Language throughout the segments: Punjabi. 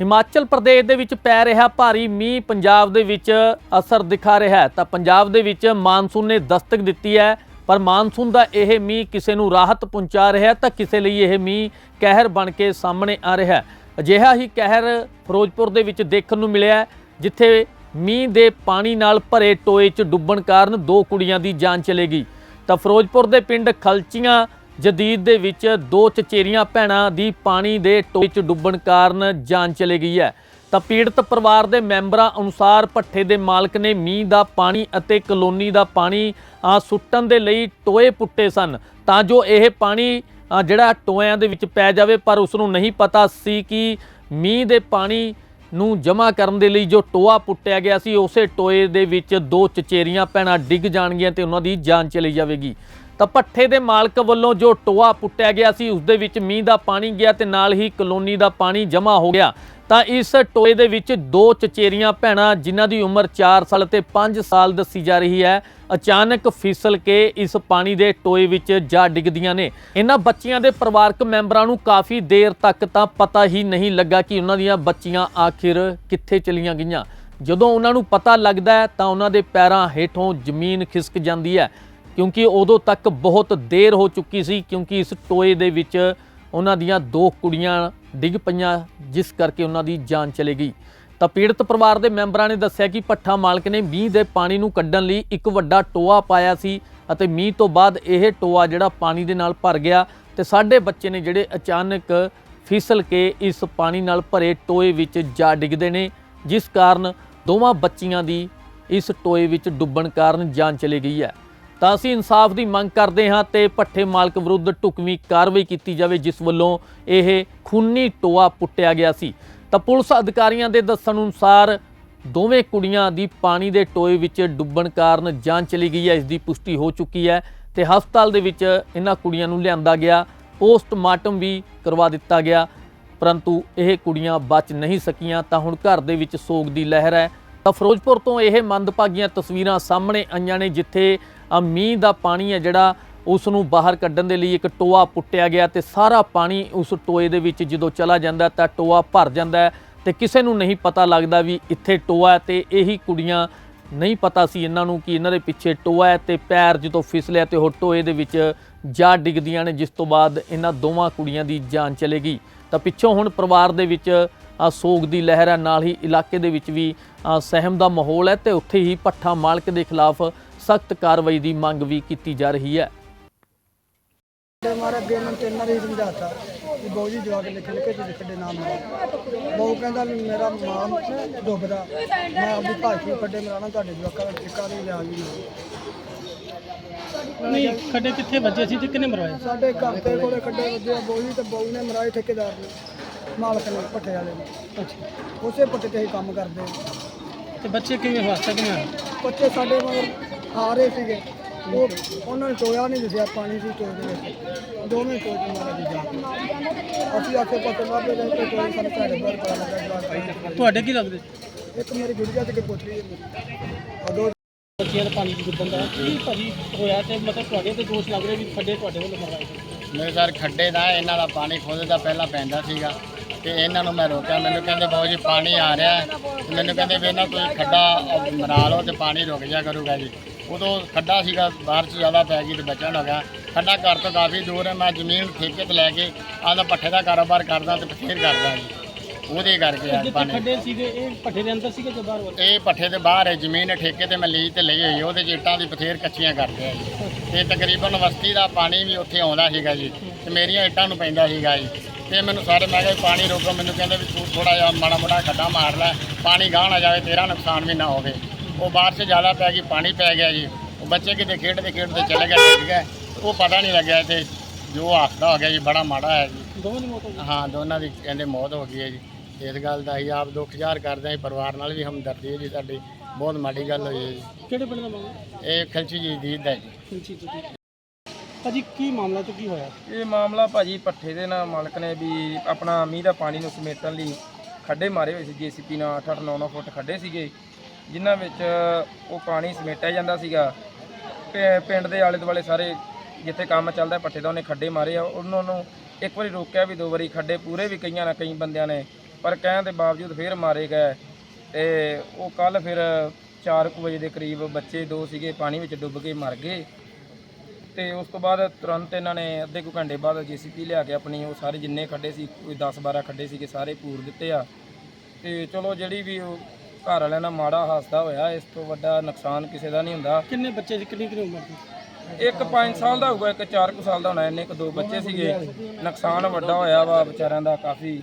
ਹਿਮਾਚਲ ਪ੍ਰਦੇਸ਼ ਦੇ ਵਿੱਚ ਪੈ ਰਿਹਾ ਭਾਰੀ ਮੀਂਹ ਪੰਜਾਬ ਦੇ ਵਿੱਚ ਅਸਰ ਦਿਖਾ ਰਿਹਾ ਹੈ। ਤਾਂ ਪੰਜਾਬ ਦੇ ਵਿੱਚ ਮਾਨਸੂਨ ਨੇ ਦਸਤਕ ਦਿੱਤੀ ਹੈ, ਪਰ ਮਾਨਸੂਨ ਦਾ ਇਹ ਮੀਂਹ ਕਿਸੇ ਨੂੰ ਰਾਹਤ ਪਹੁੰਚਾ ਰਿਹਾ ਤਾਂ ਕਿਸੇ ਲਈ ਇਹ ਮੀਂਹ ਕਹਿਰ ਬਣ ਕੇ ਸਾਹਮਣੇ ਆ ਰਿਹਾ ਅਜਿਹਾ ਹੀ ਕਹਿਰ ਫਿਰੋਜ਼ਪੁਰ ਦੇ ਵਿੱਚ ਦੇਖਣ ਨੂੰ ਮਿਲਿਆ ਜਿੱਥੇ ਮੀਂਹ ਦੇ ਪਾਣੀ ਨਾਲ ਭਰੇ ਟੋਏ 'ਚ ਡੁੱਬਣ ਕਾਰਨ ਦੋ ਕੁੜੀਆਂ ਦੀ ਜਾਨ ਚਲੇ ਗਈ। ਤਾਂ ਫਿਰੋਜ਼ਪੁਰ ਦੇ ਪਿੰਡ ਖਲਚੀਆਂ ਜਦੀਦ ਦੇ ਵਿੱਚ ਦੋ ਚਚੇਰੀਆਂ ਭੈਣਾਂ ਦੀ ਪਾਣੀ ਦੇ ਟੋਏ 'ਚ ਡੁੱਬਣ ਕਾਰਨ ਜਾਨ ਚਲੇ ਗਈ ਹੈ। ਤਾਂ ਪੀੜਤ ਪਰਿਵਾਰ ਦੇ ਮੈਂਬਰਾਂ ਅਨੁਸਾਰ ਭੱਠੇ ਦੇ ਮਾਲਕ ਨੇ ਮੀਂਹ ਦਾ ਪਾਣੀ ਅਤੇ ਕਲੋਨੀ ਦਾ ਪਾਣੀ ਸੁੱਟਣ ਦੇ ਲਈ ਟੋਏ ਪੁੱਟੇ ਸਨ। ਤਾਂ ਜੋ ਇਹ ਪਾਣੀ ਜਿਹੜਾ ਟੋਇਆਂ ਦੇ ਵਿੱਚ ਪੈ ਜਾਵੇ, ਪਰ ਉਸ ਨੂੰ ਨਹੀਂ ਪਤਾ ਸੀ ਕਿ ਮੀਂਹ ਦੇ ਪਾਣੀ ਨੂੰ ਜਮ੍ਹਾਂ ਕਰਨ ਦੇ ਲਈ ਜੋ ਟੋਆ ਪੁੱਟਿਆ ਗਿਆ ਸੀ, ਉਸੇ ਟੋਏ ਦੇ ਵਿੱਚ ਦੋ ਚਚੇਰੀਆਂ ਭੈਣਾਂ ਡਿੱਗ ਜਾਣਗੀਆਂ ਤੇ ਉਹਨਾਂ ਦੀ ਜਾਨ ਚਲੀ ਜਾਵੇਗੀ। ਤਾਂ ਭੱਠੇ ਦੇ ਮਾਲਕ ਵੱਲੋਂ ਜੋ ਟੋਆ ਪੁੱਟਿਆ ਗਿਆ ਸੀ ਉਸ ਦੇ ਵਿੱਚ ਮੀਂਹ ਦਾ ਪਾਣੀ ਗਿਆ ਤੇ ਨਾਲ ਹੀ ਕਲੋਨੀ ਦਾ ਪਾਣੀ ਜਮ੍ਹਾਂ ਹੋ ਗਿਆ। ਤਾਂ ਇਸ ਟੋਏ ਦੇ ਵਿੱਚ ਦੋ ਚਚੇਰੀਆਂ ਭੈਣਾਂ, ਜਿਨ੍ਹਾਂ ਦੀ ਉਮਰ 4 ਸਾਲ ਤੇ 5 ਸਾਲ ਦੱਸੀ ਜਾ ਰਹੀ ਹੈ, ਅਚਾਨਕ ਫਿਸਲ ਕੇ ਇਸ ਪਾਣੀ ਦੇ ਟੋਏ ਵਿੱਚ ਜਾ ਡਿੱਗਦੀਆਂ ਨੇ। ਇਹਨਾਂ ਬੱਚੀਆਂ ਦੇ ਪਰਿਵਾਰਕ ਮੈਂਬਰਾਂ ਨੂੰ ਕਾਫੀ ਦੇਰ ਤੱਕ ਤਾਂ ਪਤਾ ਹੀ ਨਹੀਂ ਲੱਗਾ ਕਿ ਉਹਨਾਂ ਦੀਆਂ ਬੱਚੀਆਂ ਆਖਿਰ ਕਿੱਥੇ ਚਲੀਆਂ ਗਈਆਂ। ਜਦੋਂ ਉਹਨਾਂ ਨੂੰ ਪਤਾ ਲੱਗਦਾ ਤਾਂ ਉਹਨਾਂ ਦੇ ਪੈਰਾਂ ਹੇਠੋਂ ਜ਼ਮੀਨ ਖਿਸਕ ਜਾਂਦੀ ਹੈ। ਕਿਉਂਕਿ ਉਦੋਂ ਤੱਕ ਬਹੁਤ ਦੇਰ ਹੋ ਚੁੱਕੀ ਸੀ, ਕਿਉਂਕਿ ਇਸ ਟੋਏ ਦੇ ਵਿੱਚ ਉਹਨਾਂ ਦੀਆਂ ਦੋ ਕੁੜੀਆਂ ਡਿੱਗ ਪਈਆਂ, ਜਿਸ ਕਰਕੇ ਉਹਨਾਂ ਦੀ ਜਾਨ ਚਲੇ ਗਈ। ਤਾਂ ਪੀੜਤ ਪਰਿਵਾਰ ਦੇ ਮੈਂਬਰਾਂ ਨੇ ਦੱਸਿਆ ਕਿ ਪੱਠਾ ਮਾਲਕ ਨੇ ਮੀਂਹ ਦੇ ਪਾਣੀ ਨੂੰ ਕੱਢਣ ਲਈ ਇੱਕ ਵੱਡਾ ਟੋਆ ਪਾਇਆ ਸੀ ਅਤੇ ਮੀਂਹ ਤੋਂ ਬਾਅਦ ਇਹ ਟੋਆ ਜਿਹੜਾ ਪਾਣੀ ਦੇ ਨਾਲ ਭਰ ਗਿਆ ਤੇ ਸਾਡੇ ਬੱਚੇ ਨੇ ਜਿਹੜੇ ਅਚਾਨਕ ਫਿਸਲ ਕੇ ਇਸ ਪਾਣੀ ਨਾਲ ਭਰੇ ਟੋਏ ਵਿੱਚ ਜਾ ਡਿੱਗਦੇ ਨੇ, ਜਿਸ ਕਾਰਨ ਦੋਵਾਂ ਬੱਚੀਆਂ ਦੀ ਇਸ ਟੋਏ ਵਿੱਚ ਡੁੱਬਣ ਕਾਰਨ ਜਾਨ ਚਲੀ ਗਈ ਹੈ। ਤਾਂ ਅਸੀਂ ਇਨਸਾਫ ਦੀ ਮੰਗ ਕਰਦੇ ਹਾਂ ਤੇ ਭੱਠੇ ਮਾਲਕ ਵਿਰੁੱਧ ਢੁਕਵੀਂ ਕਾਰਵਾਈ ਕੀਤੀ ਜਾਵੇ, ਜਿਸ ਵੱਲੋਂ ਇਹ ਖੂਨੀ ਟੋਆ ਪੁੱਟਿਆ ਗਿਆ ਸੀ। ਤਾਂ ਪੁਲਿਸ ਅਧਿਕਾਰੀਆਂ ਦੇ ਦੱਸਣ ਅਨੁਸਾਰ ਦੋਵੇਂ ਕੁੜੀਆਂ ਦੀ ਪਾਣੀ ਦੇ ਟੋਏ ਵਿੱਚ ਡੁੱਬਣ ਕਾਰਨ ਜਾਨ ਚਲੀ ਗਈ ਹੈ, ਇਸ ਦੀ ਪੁਸ਼ਟੀ ਹੋ ਚੁੱਕੀ ਹੈ ਤੇ ਹਸਪਤਾਲ ਦੇ ਵਿੱਚ ਇਹਨਾਂ ਕੁੜੀਆਂ ਨੂੰ ਲਿਆਂਦਾ ਗਿਆ। ਪੋਸਟਮਾਰਟਮ ਵੀ ਕਰਵਾ ਦਿੱਤਾ ਗਿਆ, ਪਰੰਤੂ ਇਹ ਕੁੜੀਆਂ ਬਚ ਨਹੀਂ ਸਕੀਆਂ, ਤਾਂ ਹੁਣ ਘਰ ਦੇ ਵਿੱਚ ਸੋਗ ਦੀ ਲਹਿਰ ਹੈ। ਤਾਂ ਫਿਰੋਜ਼ਪੁਰ ਤੋਂ ਇਹ ਮੰਦਭਾਗੀਆਂ ਤਸਵੀਰਾਂ ਸਾਹਮਣੇ ਆਈਆਂ ਨੇ, ਜਿੱਥੇ ਮੀਂਹ ਦਾ ਪਾਣੀ ਹੈ ਜਿਹੜਾ ਉਸ ਨੂੰ ਬਾਹਰ ਕੱਢਣ ਦੇ ਲਈ ਇੱਕ ਟੋਆ ਪੁੱਟਿਆ ਗਿਆ ਤੇ ਸਾਰਾ ਪਾਣੀ ਉਸ ਟੋਏ ਦੇ ਵਿੱਚ ਜਦੋਂ ਚਲਾ ਜਾਂਦਾ ਤਾਂ ਟੋਆ ਭਰ ਜਾਂਦਾ ਹੈ ਤੇ ਕਿਸੇ ਨੂੰ ਨਹੀਂ ਪਤਾ ਲੱਗਦਾ ਵੀ ਇੱਥੇ ਟੋਆ ਹੈ ਤੇ ਇਹੀ ਕੁੜੀਆਂ ਨਹੀਂ ਪਤਾ ਸੀ ਇਹਨਾਂ ਨੂੰ ਕਿ ਇਹਨਾਂ ਦੇ ਪਿੱਛੇ ਟੋਆ ਹੈ ਤੇ ਪੈਰ ਜਦੋਂ ਫਿਸਲਿਆ ਤੇ ਉਹ ਟੋਏ ਦੇ ਵਿੱਚ ਜਾ ਡਿੱਗਦੀਆਂ ਨੇ, ਜਿਸ ਤੋਂ ਬਾਅਦ ਇਹਨਾਂ ਦੋਵਾਂ ਕੁੜੀਆਂ ਦੀ ਜਾਨ ਚਲੇਗੀ। ਤਾਂ ਪਿੱਛੋਂ ਹੁਣ ਪਰਿਵਾਰ ਦੇ ਵਿੱਚ ਸੋਗ ਦੀ ਲਹਿਰ ਹੈ, ਨਾਲ ਹੀ ਇਲਾਕੇ ਦੇ ਵਿੱਚ ਵੀ ਸਹਿਮ ਦਾ ਮਾਹੌਲ ਹੈ ਤੇ ਉੱਥੇ ਹੀ ਪੱਠਾ ਮਾਲਕ ਦੇ ਖਿਲਾਫ ਸਖਤ ਕਾਰਵਾਈ ਦੀ ਮੰਗ ਵੀ ਕੀਤੀ ਜਾ ਰਹੀ ਹੈ। ਤੇ ਮਾਰੇ ਅੱਗੇ ਉਹਨਾਂ ਤਿੰਨ ਵਾਰੀ ਸਮਝਾਤਾ ਕਿ ਬਹੁ ਜੀ ਜਵਾਕ ਲਿਖ ਲਿਖ ਕੇ ਤੇ ਖੱਡੇ ਨਾਮ ਮਾਰੋ। ਬਹੁ ਕਹਿੰਦਾ ਵੀ ਮੇਰਾ ਮਾਂ ਡੁੱਬਦਾ ਮੈਂ ਆਪਣੀ ਭਾਸ਼ੀ ਖੱਡੇ ਮਰਾਣਾ ਤੁਹਾਡੇ ਜਵਾਕਾਂ ਦਾ ਟਿੱਕਾ ਨਹੀਂ ਲਿਆ ਜੀ। ਨਹੀਂ ਖੱਡੇ ਕਿੱਥੇ ਵੱਜੇ? ਸੀ ਤੇ ਕਿੰਨੇ ਮਰਵਾਏ? ਸਾਡੇ ਘਰ ਦੇ ਕੋਲੇ ਖੱਡੇ ਵੱਜੇ ਆ ਬਹੁ ਜੀ ਤੇ ਬਹੁ ਨੇ ਮਰਾਏ ਠੇਕੇਦਾਰ ਨੇ ਮਾਲਕ ਨੇ ਪੱਠੇ ਵਾਲੇ ਨੇ। ਅੱਛਾ। ਉਸੇ ਪੱਠੇ ਤੇ ਹੀ ਕੰਮ ਕਰਦੇ ਆ। ਤੇ ਬੱਚੇ ਕਿਵੇਂ ਹਾਦਸਾ ਕਿਵੇਂ ਬੱਚੇ ਸਾਡੇ ਮਗਰ ਆ ਰਹੇ ਸੀਗੇ। ਉਹ ਉਹਨਾਂ ਨੇ ਟੋਇਆ ਨਹੀਂ ਦਿਸਿਆ ਪਾਣੀ ਸੀ ਟੋਏ ਦੇ ਵਿੱਚ। ਦੋਵੇਂ ਟੋਏ ਤੇ ਮਾਰੇ ਜਾ ਅਸੀਂ ਆਖੇ ਪੱਤੇ ਮਾਰਦੇ ਰਹੇ ਤੇ ਟੋਏ ਸਾਨੂੰ ਘੜੇ ਬਾਹਰ ਪਾ ਲੱਗਾ। ਤੁਹਾਡੇ ਕੀ ਲੱਗਦੇ? ਇੱਕ ਮੇਰੀ ਗੁੜੀਆ ਤੇ ਇੱਕ ਪੁੱਤਰੀ ਹੈ। ਉਹ ਦੋ ਬੱਚਿਆਂ ਦਾ ਪਾਣੀ ਡੁੱਬਣ ਦਾ। ਕੀ ਭਾਜੀ ਹੋਇਆ ਤੇ ਮਤਲਬ ਤੁਹਾਡੇ ਤੇ ਦੋਸ਼ ਲੱਗ ਰਹੇ ਵੀ ਖੱਡੇ ਤੁਹਾਡੇ ਵੱਲੋਂ ਮਰਵਾਏ ਸੀ ਮੇਰੇ ਸਰ ਖੱਡੇ ਦਾ ਇਹਨਾਂ ਦਾ ਪਾਣੀ ਖੁਦ ਦਾ ਪਹਿਲਾਂ ਪੈਂਦਾ ਸੀਗਾ। ਤੇ ਇਹਨਾਂ ਨੂੰ ਮੈਂ ਰੋਕਿਆ ਮੈਨੂੰ ਕਹਿੰਦੇ ਬਾਊ ਜੀ ਪਾਣੀ ਆ ਰਿਹਾ ਮੈਨੂੰ ਕਹਿੰਦੇ ਵੀ ਇਹਨਾਂ ਕੋਈ ਖੱਡਾ ਮਰਾ ਲਓ ਤੇ ਪਾਣੀ ਰੁਕ ਜਾ ਕਰੂਗਾ ਜੀ। ਉਦੋਂ ਖੱਡਾ ਸੀਗਾ ਬਾਰਿਸ਼ ਜ਼ਿਆਦਾ ਪੈ ਗਈ ਤੇ ਬਚਣ ਗਿਆ ਖੱਡਾ ਘਰ ਤੋਂ ਕਾਫੀ ਦੂਰ ਹੈ ਮੈਂ ਜ਼ਮੀਨ ਠੇਕੇ ਤੇ ਲੈ ਕੇ ਆਪਦਾ ਪੱਠੇ ਦਾ ਕਾਰੋਬਾਰ ਕਰਦਾ ਤੇ ਬਥੇਰ ਕਰਦਾ ਜੀ। ਉਹਦੇ ਕਰਕੇ ਆ ਜਿੱਥੇ ਪਾਣੀ ਖੱਡੇ ਸੀਗੇ? ਇਹ ਪੱਠੇ ਦੇ ਅੰਦਰ ਸੀਗੇ ਜਾਂ ਬਾਹਰ ਵੱਲ ਇਹ ਪੱਠੇ ਦੇ ਬਾਹਰ ਹੈ ਜ਼ਮੀਨ ਠੇਕੇ ਤੇ ਮੈਂ ਲੀਜ਼ ਤੇ ਲਈ ਹੋਈ ਉਹਦੇ 'ਚ ਇੱਟਾਂ ਦੀ ਬਥੇਰ ਕੱਚੀਆਂ ਕਰਦੇ ਆ ਜੀ। ਤੇ ਤਕਰੀਬਨ ਵਸਤੀ ਦਾ ਪਾਣੀ ਵੀ ਉੱਥੇ ਆਉਂਦਾ ਸੀਗਾ ਜੀ ਤੇ ਮੇਰੀਆਂ ਇੱਟਾਂ ਨੂੰ ਪੈਂਦਾ ਸੀਗਾ ਜੀ। ਤੇ ਮੈਨੂੰ ਸਾਰੇ ਮੈਂ ਕਿਹਾ ਪਾਣੀ ਰੋਕੋ ਮੈਨੂੰ ਕਹਿੰਦੇ ਵੀ ਤੂੰ ਥੋੜਾ ਜਿਹਾ ਮਾੜਾ ਮੋਟਾ ਖੱਡਾ ਮਾਰ ਲੈ ਪਾਣੀ ਗਾਹ ਨਾ ਜਾਵੇ ਤੇਰਾ ਨੁਕਸਾਨ ਵੀ ਨਾ ਹੋਵੇ। ਉਹ ਬਾਰਿਸ਼ ਜ਼ਿਆਦਾ ਪੈ ਗਈ ਪਾਣੀ ਪੈ ਗਿਆ ਜੀ। ਉਹ ਬੱਚੇ ਕਿਤੇ ਖੇਡਦੇ ਖੇਡਦੇ ਚਲੇ ਗਏ ਡਿੱਗ ਗਏ। ਉਹ ਪਤਾ ਨਹੀਂ ਲੱਗਿਆ ਤੇ ਜੋ ਹਾਦਸਾ ਹੋ ਗਿਆ ਜੀ ਬੜਾ ਮਾੜਾ ਹੈ ਜੀ। ਦੋਵਾਂ ਦੀ ਮੌਤ ਹੋ ਗਈ? ਹਾਂ ਦੋਨਾਂ ਦੀ ਕਹਿੰਦੇ ਮੌਤ ਹੋ ਗਈ ਹੈ ਜੀ। ਇਸ ਗੱਲ ਦਾ ਅਸੀਂ ਆਪ ਦੁੱਖ ਜ਼ਾਹਰ ਕਰਦੇ ਹਾਂ ਜੀ, ਪਰਿਵਾਰ ਨਾਲ ਵੀ ਹਮਦਰਦੀ ਹੈ ਜੀ ਸਾਡੀ ਬਹੁਤ ਮਾੜੀ ਗੱਲ ਹੋਈ ਹੈ ਜੀ। ਕਿਹੜੇ ਪਿੰਡ ਦਾ ਮਾਮਲਾ? ਇਹ ਖਲਚੀ ਜੀ ਦੀਦ ਹੈ ਜੀ ਤੁਸੀਂ ਭਾਜੀ ਕੀ ਮਾਮਲਾ ਤੇ ਕੀ ਹੋਇਆ? ਇਹ ਮਾਮਲਾ ਭਾਜੀ ਪੱਠੇ ਦੇ ਨਾਲ ਮਾਲਕ ਨੇ ਵੀ ਆਪਣਾ ਮੀਂਹ ਦਾ ਪਾਣੀ ਨੂੰ ਸਮੇਟਣ ਲਈ ਖੱਡੇ ਮਾਰੇ ਹੋਏ ਸੀ ਜੀਸੀਪੀ ਨਾਲ 8-8 9-9 ਫੁੱਟ ਖੱਡੇ ਸੀਗੇ। ਜਿਨ੍ਹਾਂ ਵਿੱਚ ਉਹ ਪਾਣੀ ਸਮੇਟਿਆ ਜਾਂਦਾ ਸੀਗਾ, ਪਿ- ਪਿੰਡ ਦੇ ਆਲੇ ਦੁਆਲੇ ਸਾਰੇ ਜਿੱਥੇ ਕੰਮ ਚੱਲਦਾ ਪੱਠੇ ਦਾ ਉਹਨੇ ਖੱਡੇ ਮਾਰੇ ਆ। ਉਹਨਾਂ ਨੂੰ ਇੱਕ ਵਾਰੀ ਰੋਕਿਆ ਵੀ ਦੋ ਵਾਰੀ ਖੱਡੇ ਪੂਰੇ ਵੀ ਕਈਆਂ ਨਾ ਕਈ ਬੰਦਿਆਂ ਨੇ, ਪਰ ਕਹਿਣ ਦੇ ਬਾਵਜੂਦ ਫਿਰ ਮਾਰੇ ਗਏ। ਤੇ ਉਹ ਕੱਲ ਫਿਰ 4 ਵਜੇ ਦੇ ਕਰੀਬ ਬੱਚੇ ਦੋ ਸੀਗੇ, ਪਾਣੀ ਵਿੱਚ ਡੁੱਬ ਕੇ ਮਰ ਗਏ। ਤੇ ਉਸ ਤੋਂ ਬਾਅਦ ਤੁਰੰਤ ਇਹਨਾਂ ਨੇ ਅੱਧੇ ਕੁ ਘੰਟੇ ਬਾਅਦ ਜੀਸੀਪੀ ਲਿਆ ਕੇ ਆਪਣੀ, ਉਹ ਸਾਰੇ ਜਿੰਨੇ ਖੱਡੇ ਸੀ, ਕੋਈ 10 12 ਖੱਡੇ ਸੀਗੇ, ਸਾਰੇ ਪੂਰ ਦਿੱਤੇ ਆ। ਤੇ ਚਲੋ ਜਿਹੜੀ ਵੀ ਉਹ ਘਰ ਵਾਲਿਆਂ ਨਾਲ ਮਾੜਾ ਹਾਸਦਾ ਹੋਇਆ ਇਸ ਤੋਂ ਵੱਡਾ ਨੁਕਸਾਨ ਕਿਸੇ ਦਾ ਨਹੀਂ ਹੁੰਦਾ। ਕਿੰਨੇ ਬੱਚੇ ਸੀ ਕਿੰਨੀ ਕਿੰਨੀ ਉਮਰ ਸੀ? ਇੱਕ 5 ਸਾਲ ਦਾ ਹੋਊਗਾ ਇੱਕ 4 ਕੁ ਸਾਲ ਦਾ ਹੋਣਾ ਇੰਨੇ ਕੁ ਦੋ ਬੱਚੇ ਸੀਗੇ। ਨੁਕਸਾਨ ਵੱਡਾ ਹੋਇਆ ਵਾ ਵਿਚਾਰਿਆਂ ਦਾ ਕਾਫੀ।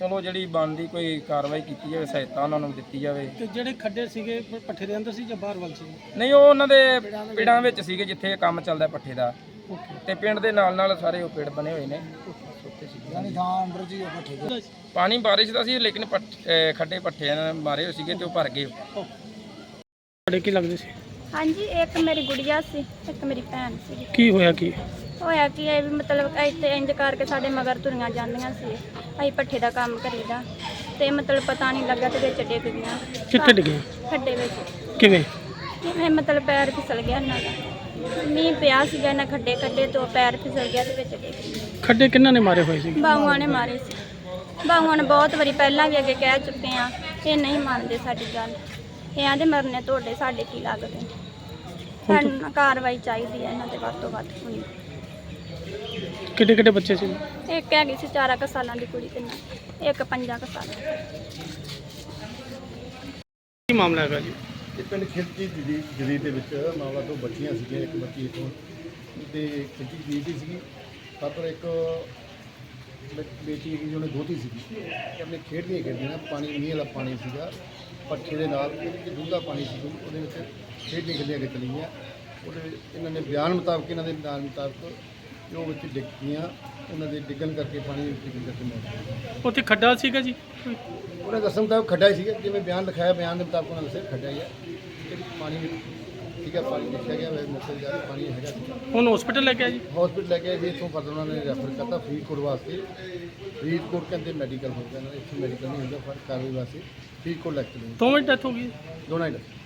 ਚਲੋ ਜਿਹੜੀ ਬਣਦੀ ਕੋਈ ਕਾਰਵਾਈ ਕੀਤੀ ਜਾਵੇ ਸਹਾਇਤਾ ਉਹਨਾਂ ਨੂੰ ਦਿੱਤੀ ਜਾਵੇ। ਤੇ ਜਿਹੜੇ ਖੱਡੇ ਸੀਗੇ ਪ- ਪੱਠੇ ਦੇ ਅੰਦਰ ਸੀ ਜਾਂ ਬਾਹਰ ਵੱਲ ਸੀ? ਨਹੀਂ ਉਹ ਉਹਨਾਂ ਦੇ ਪਿੰਡਾਂ ਵਿੱਚ ਸੀਗੇ ਜਿੱਥੇ ਇਹ ਕੰਮ ਚੱਲਦਾ ਪੱਠੇ ਦਾ। ਤੇ ਪਿੰਡ ਦੇ ਨਾਲ ਨਾਲ ਸਾਰੇ ਉਹ ਪਿੰਡ ਬਣੇ ਹੋਏ ਨੇ। ਯਾਨੀ ਥਾਂ ਅੰਦਰ ਜੀ ਉਹ ਪੱਠੇ ਪਾਣੀ ਬਾਰਿਸ਼ ਦਾ ਸੀ ਲੇਕਿਨ ਪੱਠ- ਅਹ ਖੱਡੇ ਪੱਠੇ ਮਾਰੇ ਹੋਏ ਸੀਗੇ ਤੇ ਉਹ ਭਰ ਗਏ। ਤੁਹਾਡੇ ਕੀ ਲੱਗਦੇ ਸੀ? ਹਾਂਜੀ ਇੱਕ ਮੇਰੀ ਗੁੜੀਆ ਸੀ ਇੱਕ ਮੇਰੀ ਭੈਣ ਸੀ। ਕੀ ਹੋਇਆ ਕੀ? ਹੋਇਆ ਕਿ ਇਹ ਵੀ ਮਤਲਬ ਇੱਥੇ ਇੰਜ ਕਰਕੇ ਸਾਡੇ ਮਗਰ ਤੁਰੀਆਂ ਜਾਂਦੀਆਂ ਸੀ। ਅਸੀਂ ਪੱਠੇ ਦਾ ਕੰਮ ਕਰੀਦਾ ਤੇ ਮਤਲਬ ਪਤਾ ਨਹੀਂ ਲੱਗਾ ਤੇ ਵਿੱਚ ਡਿੱਗ ਗਈਆਂ। ਕਿੱਥੇ ਡਿੱਗੀਆਂ ਖੱਡੇ ਵਿੱਚ। ਕਿਵੇਂ? ਇਹ ਮਤਲਬ ਪੈਰ ਫਿਸਲ ਗਿਆ ਇਹਨਾਂ ਦਾ। ਮੀਂਹ ਪਿਆ ਸੀਗਾ ਇਹਨਾਂ ਖੱਡੇ ਖੱਡੇ ਤੋਂ ਪੈਰ ਫਿਸਲ ਗਿਆ ਤੇ ਵਿੱਚ ਡਿੱਗ ਗਈ ਖੱਡੇ ਕਿੰਨਾਂ ਨੇ ਮਾਰੇ ਹੋਏ ਸੀ? ਬਾਹੂਆਂ ਨੇ ਮਾਰੇ ਸੀ। ਬਾਹੂਆਂ ਨੇ ਬਹੁਤ ਵਾਰੀ ਪਹਿਲਾਂ ਵੀ ਅੱਗੇ ਕਹਿ ਚੁੱਕੇ ਆ ਇਹ ਨਹੀਂ ਮੰਨਦੇ ਸਾਡੀ ਗੱਲ। ਇਹ ਆਂਦੇ ਮਰਨੇ ਤੁਹਾਡੇ ਸਾਡੇ ਕੀ ਲੱਗਦੇ? ਸਾਨੂੰ ਕਾਰਵਾਈ ਚਾਹੀਦੀ ਹੈ ਇਹਨਾਂ ਤੇ ਵੱਧ ਤੋਂ ਵੱਧ ਹੋਣੀ ਕਿੱਡੇ ਕਿੱਡੇ ਬੱਚੇ ਸੀ? ਇੱਕ ਹੈਗੀ ਸੀ ਚਾਰਾਂ ਕੁ ਸਾਲਾਂ ਦੀ ਕੁੜੀ ਤੇ ਨਾਲ, ਇੱਕ ਪੰਜਾਂ ਕੁ ਸਾਲਾਂ ਦੀ। ਕੀ ਮਾਮਲਾ ਹੈਗਾ ਜੀ? ਇਹ ਪਿੰਡ ਖਿਲਚੀ ਜਦੀ ਜਦੀ ਦੇ ਵਿੱਚ ਮਾਮਲਾ ਤੋਂ ਬੱਚੀਆਂ ਸੀਗੀਆਂ ਇੱਕ ਬੱਚੀ ਇਥੋਂ ਤੇ ਜਦੀ ਦੀ ਸੀਗੀ। ਪਰ ਇੱਕ ਬੇਟੀ ਦੀ ਉਹਨੇ ਦੋਤੀ ਸੀਗੀ। ਤੇ ਆਪਣੇ ਖੇਡਦੀਆਂ ਖੇਡਦੀਆਂ ਪਾਣੀ ਮੀਂਹ ਵਾਲਾ ਪਾਣੀ ਸੀਗਾ ਪੱਠੇ ਦੇ ਨਾਲ ਵਿੱਚ ਡੂੰਘਾ ਪਾਣੀ ਸੀ ਉਹਦੇ ਵਿੱਚ ਖੇਡਦੀਆਂ ਖੇਡੀਆਂ ਕੇ ਚਲੀ ਗਈਆਂ। ਉਹਦੇ ਇਹਨਾਂ ਨੇ ਬਿਆਨ ਮੁਤਾਬਕ ਇਹਨਾਂ ਦੇ ਬਿਆਨ ਮੁਤਾਬਕ ਜੋ ਵਿੱਚ ਡਿੱਗ ਗਈਆਂ ਉਹਨਾਂ ਦੇ ਡਿੱਗਣ ਕਰਕੇ ਪਾਣੀ ਵਿੱਚ ਡਿੱਗਣ ਕਰਕੇ ਮੌਤ ਹੋ ਉੱਥੇ ਖੱਡਾ ਸੀਗਾ ਜੀ? ਉਹਨੇ ਦੱਸਣ ਮੁਤਾਬਕ ਖੱਡਾ ਹੀ ਸੀਗਾ ਜਿਵੇਂ ਬਿਆਨ ਲਿਖਾਇਆ ਬਿਆਨ ਦੇ ਮੁਤਾਬਕ ਉਹਨਾਂ ਦੱਸਿਆ ਖੱਡਾ ਹੀ ਆ। ਤੇ ਪਾਣੀ ਵਿੱਚ ਠੀਕ ਹੈ ਪਾਣੀ ਦੇਖਿਆ ਗਿਆ ਵੈਸੇ ਮੌਕੇ ਤੇ ਜਾ ਕੇ ਪਾਣੀ ਹੈਗਾ। ਹੁਣ ਹਸਪੀਟਲ ਲੈ ਕੇ ਆਏ ਜੀ? ਹਸਪੀਟਲ ਲੈ ਕੇ ਆਏ ਜੀ ਇੱਥੋਂ ਫਰਦਰ ਉਹਨਾਂ ਨੇ ਰੈਫਰ ਕਰਤਾ ਫਰੀਦਕੋਟ ਵਾਸਤੇ। ਫਰੀਦਕੋਟ ਕਹਿੰਦੇ ਮੈਡੀਕਲ ਹੋ ਗਿਆ ਦਾ ਇੱਥੇ ਮੈਡੀਕਲ ਨਹੀਂ ਹੁੰਦਾ ਫਰ ਕਾਰਵਾਈ ਵਾਸਤੇ ਫਰੀਦਕੋਟ ਲੈ ਕੇ ਚਲੇ ਗਏ। ਦੋ ਮਿੰਟ ਡੈਥ ਹੋ ਗਈ ਦੋਨਾਂ ਹੀ ਦੱਸੇ